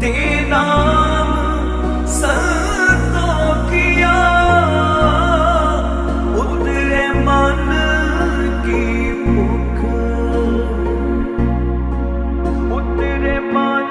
ਦੇ ਨਾਮ ਸੰਤੋ ਉਤਰੇ ਮਨ ਕੀ ਭੁੱਖ। ਉਤਰੇ ਮਨ